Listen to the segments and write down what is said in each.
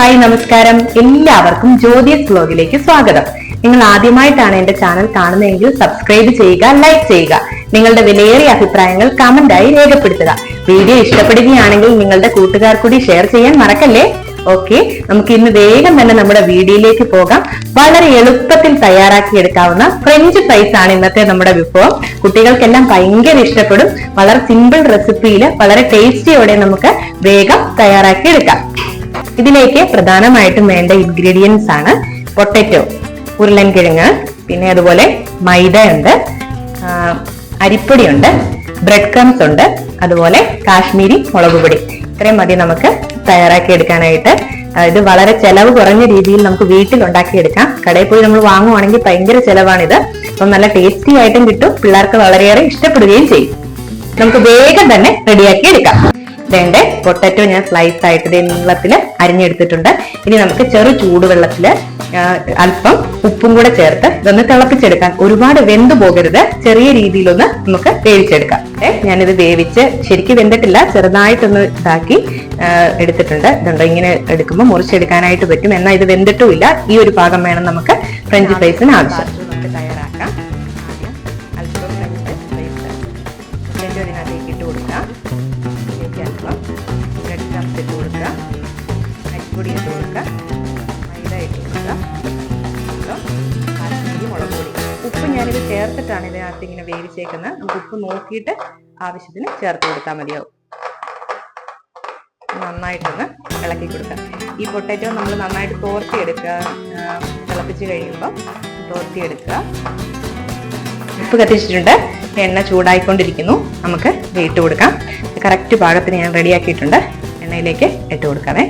Hi നമസ്കാരം. എല്ലാവർക്കും ജ്യോതിസ് ബ്ലോഗിലേക്ക് സ്വാഗതം. നിങ്ങൾ ആദ്യമായിട്ടാണ് എന്റെ ചാനൽ കാണുന്നതെങ്കിൽ സബ്സ്ക്രൈബ് ചെയ്യുക ലൈക്ക് ചെയ്യുക. നിങ്ങളുടെ വിലയേറിയ അഭിപ്രായങ്ങൾ കമന്റായി രേഖപ്പെടുത്തുക. വീഡിയോ ഇഷ്ടപ്പെടുകയാണെങ്കിൽ നിങ്ങളുടെ കൂട്ടുകാർ കൂടി ഷെയർ ചെയ്യാൻ മറക്കല്ലേ? ഓക്കെ നമുക്ക് ഇന്ന് വേഗം തന്നെ നമ്മുടെ വീഡിയോയിലേക്ക് പോകാം. വളരെ എളുപ്പത്തിൽ തയ്യാറാക്കി എടുക്കാവുന്ന ഫ്രഞ്ച് ഫ്രൈസ് ആണ് ഇന്നത്തെ നമ്മുടെ വിഭവം. കുട്ടികൾക്കെല്ലാം ഭയങ്കര ഇഷ്ടപ്പെടും. വളരെ സിമ്പിൾ റെസിപ്പിയിൽ വളരെ ടേസ്റ്റിയോടെ നമുക്ക് വേഗം തയ്യാറാക്കിയെടുക്കാം ഇതിലേക്ക് പ്രധാനമായിട്ടും വേണ്ട ഇൻഗ്രീഡിയൻസ് ആണ് പൊട്ടറ്റോ ഉരുളൻകിഴങ്ങ് പിന്നെ അതുപോലെ മൈദ ഉണ്ട് അരിപ്പൊടിയുണ്ട് ബ്രെഡ് ക്രംസ് ഉണ്ട് അതുപോലെ കാശ്മീരി മുളക് പൊടി. ഇത്രയും മതി നമുക്ക് തയ്യാറാക്കി എടുക്കാനായിട്ട്. ഇത് വളരെ ചെലവ് കുറഞ്ഞ രീതിയിൽ നമുക്ക് വീട്ടിൽ ഉണ്ടാക്കിയെടുക്കാം കടയിൽ പോയി നമ്മൾ വാങ്ങുവാണെങ്കിൽ ഭയങ്കര ചെലവാണിത്. അപ്പം നല്ല ടേസ്റ്റി ആയിട്ടും കിട്ടും. പിള്ളേർക്ക് വളരെയേറെ ഇഷ്ടപ്പെടുകയും ചെയ്യും. നമുക്ക് വേഗം തന്നെ റെഡിയാക്കി എടുക്കാം. വേണ്ട? പൊട്ടറ്റോ ഞാൻ സ്ലൈസ് ആയിട്ട് നീളത്തിൽ അരിഞ്ഞെടുത്തിട്ടുണ്ട്. ഇനി നമുക്ക് ചെറു ചൂടുവെള്ളത്തിൽ അല്പം ഉപ്പും കൂടെ ചേർത്ത് ഇതൊന്ന് തിളപ്പിച്ചെടുക്കാം. ഒരുപാട് വെന്ത് പോകരുത്. ചെറിയ രീതിയിലൊന്ന് നമുക്ക് വേവിച്ചെടുക്കാം. ഞാനിത് വേവിച്ച് ശരിക്കും വെന്തിട്ടില്ല. ചെറുതായിട്ടൊന്ന് ഇതാക്കി എടുത്തിട്ടുണ്ട്. ഇതുണ്ടോ? ഇങ്ങനെ എടുക്കുമ്പോൾ മുറിച്ചെടുക്കാനായിട്ട് പറ്റും. എന്നാൽ ഇത് വെന്തിട്ടുമില്ല. ഈ ഒരു പാകം വേണം നമുക്ക് ഫ്രഞ്ച് ഫ്രൈസിന് ആവശ്യം. അരിപ്പൊടി ഇട്ട് കൊടുക്കുക. മൈദ ഇട്ട് കൊടുക്കുക കാശ്മീരി മുളക് പൊടി. ഉപ്പ് ഞാനിത് ചേർത്തിട്ടാണ് ഇതിനകത്ത് ഇങ്ങനെ വേവിച്ചേക്കുന്നത്. നമുക്ക് ഉപ്പ് നോക്കിയിട്ട് ആവശ്യത്തിന് ചേർത്ത് കൊടുത്താൽ മതിയാവും. നന്നായിട്ടൊന്ന് ഇളക്കി കൊടുക്കുക. ഈ പൊട്ടാറ്റോ നമ്മൾ നന്നായിട്ട് തോർത്തിയെടുക്കുക. തിളപ്പിച്ച് കഴിയുമ്പോൾ തോർത്തിയെടുക്കുക. ഉപ്പ് കത്തിച്ചിട്ടുണ്ട്. എണ്ണ ചൂടായിക്കൊണ്ടിരിക്കുന്നു. നമുക്ക് ഇട്ട് കൊടുക്കാം. കറക്റ്റ് പാകത്തിന് ഞാൻ റെഡിയാക്കിയിട്ടുണ്ട് എണ്ണയിലേക്ക് ഇട്ട് കൊടുക്കാമേ.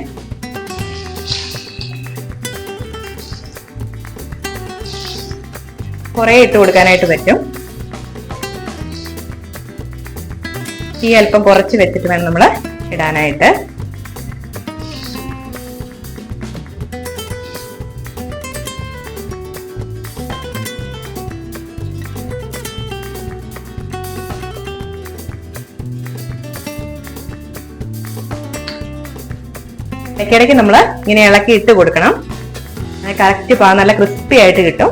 കുറേ ഇട്ട് കൊടുക്കാനായിട്ട് പറ്റും. തീ അല്പം കുറച്ച് വെച്ചിട്ട് വേണം നമ്മൾ ഇടാനായിട്ട്. ഇടയ്ക്കിടയ്ക്ക് നമ്മൾ ഇങ്ങനെ ഇളക്കി ഇട്ട് കൊടുക്കണം. കറക്റ്റ് പാ നല്ല ക്രിസ്പി ആയിട്ട് കിട്ടും.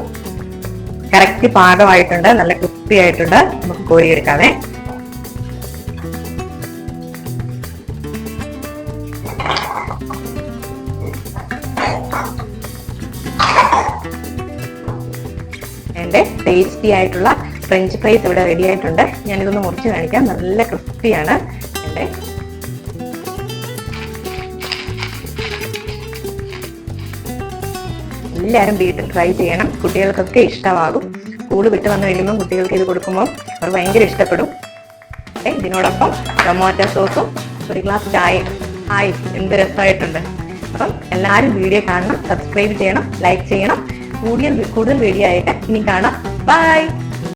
കറക്റ്റ് പാകമായിട്ടുണ്ട് നല്ല ക്രിസ്പി ആയിട്ടുണ്ട് നമുക്ക് കോരിയെടുക്കാവേ എന്റെ ടേസ്റ്റി ആയിട്ടുള്ള ഫ്രഞ്ച് ഫ്രൈസ് ഇവിടെ റെഡി ആയിട്ടുണ്ട്. ഞാനിതൊന്ന് മുറിച്ച് കാണിക്കാം. നല്ല ക്രിസ്പിയാണ്. എന്റെ എല്ലാവരും വീട്ടിൽ ട്രൈ ചെയ്യണം. കുട്ടികൾക്കൊക്കെ ഇഷ്ടമാകും. സ്കൂൾ വിട്ട് വന്നു കഴിയുമ്പോൾ കുട്ടികൾക്ക് ഇത് കൊടുക്കുമ്പോൾ അവർ ഭയങ്കര ഇഷ്ടപ്പെടും. ഇതിനോടൊപ്പം ടൊമാറ്റോ സോസും ഒരു ഗ്ലാസ് ചായ ഹായ് എന്ത് രസമായിട്ടുണ്ട്. അപ്പം എല്ലാവരും വീഡിയോ കാണണം സബ്സ്ക്രൈബ് ചെയ്യണം ലൈക്ക് ചെയ്യണം. കൂടുതൽ കൂടുതൽ വീഡിയോ ആയിട്ട് ഇനി കാണാം. ബൈ